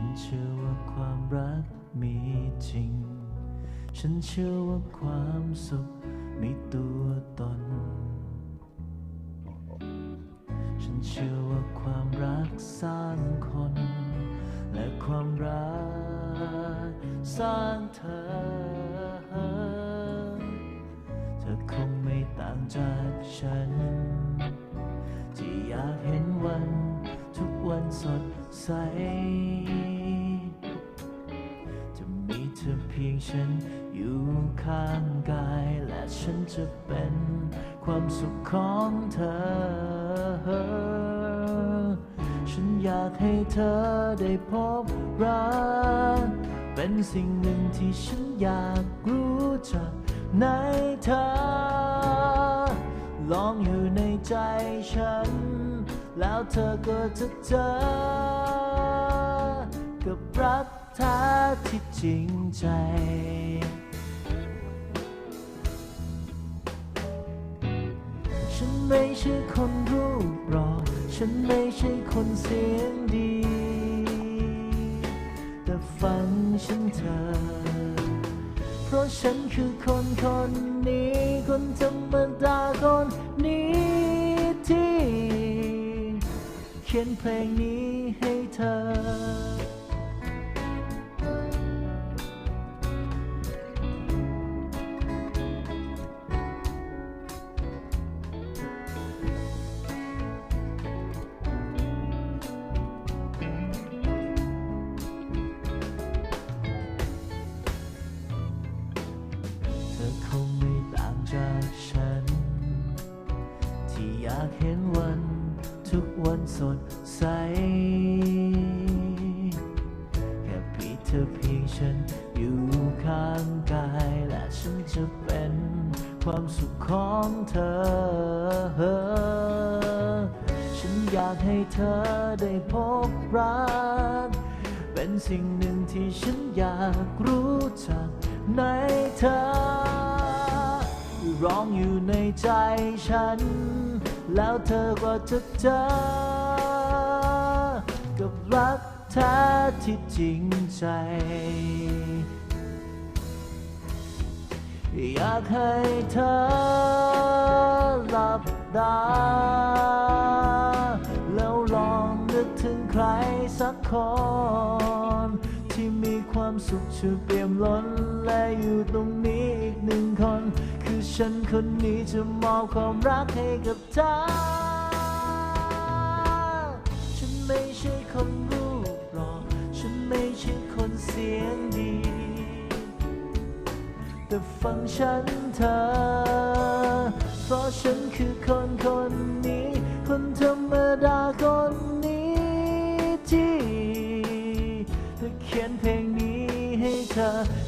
ันเชื่อว่าความรักมีจริง ฉันเชื่อว่าความสุขมีตัวตน ฉันเชื่อว่าความรักสร้างคน และความรักสร้างเธอ เธอคงไม่ต่างจากฉัน ที่อยากเห็นวัน ทุกวันสดใส ฉันอยู่ข้างกายและฉันจะเป็นความสุขของเธอฉันอยากให้เธอได้พบรัก เป็นสิ่งหนึ่งที่ฉันอยากรู้จักในเธอ ลองอยู่ในใจฉัน แล้วเธอก็จะเจอกับรัก แท้ที่จริงใจ ฉันไม่ใช่คนรูปหล่อฉันไม่ใช่คนเสียงดี แต่ฟังฉันเธอ เพราะฉันคือคนคนนี้ คนธรรมดาคนนี้ที่ เขียนเพลงนี้ให้เธอ ที่อยากเห็นวัน ทุกวันสดใส แค่เพียงเธอเพียงฉันอยู่ข้างกาย และฉันจะเป็นความสุขของเธอ ฉันอยากให้เธอได้พบรัก เป็นสิ่งหนึ่งที่ฉันอยากรู้จักในเธอ ร้องอยู่ในใจฉัน แล้วเธอก็จะเจอ กับรักแท้ที่จริงใจ อยากให้เธอหลับตาแล้วลองนึกถึงใครสักคนที่มีความสุขช่วยเปี่ยมล้นและอยู่ตรงนี้อีกหนึ่งคน คือฉันคนนี้จะมอบความรักให้กับเธอ ฉันไม่ใช่คนรูปหล่อ ฉันไม่ใช่คนเสียงดี แต่ฟังฉันเธอ เพราะฉันคือคนคนนี้คน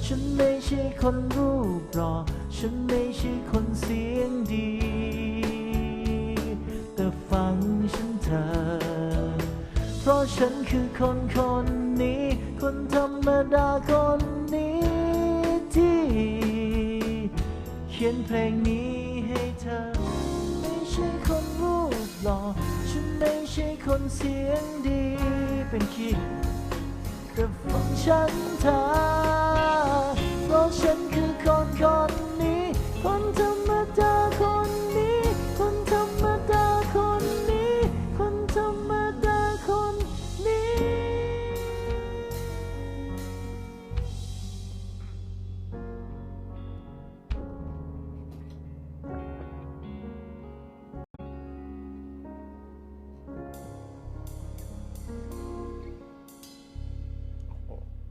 ฉันไม่ใช่คนรูปหล่อฉันไม่ใช่คนเสียงดี แต่ฟังฉันเธอเพราะฉันคือคนคนนี้ คนธรรมดาคนนี้ที่ เขียนเพลงนี้ให้เธอ ไม่ใช่คนรูปหล่อ ฉันไม่ใช่คนเสียงดี เป็นขี้แต่ฟังฉันเธอ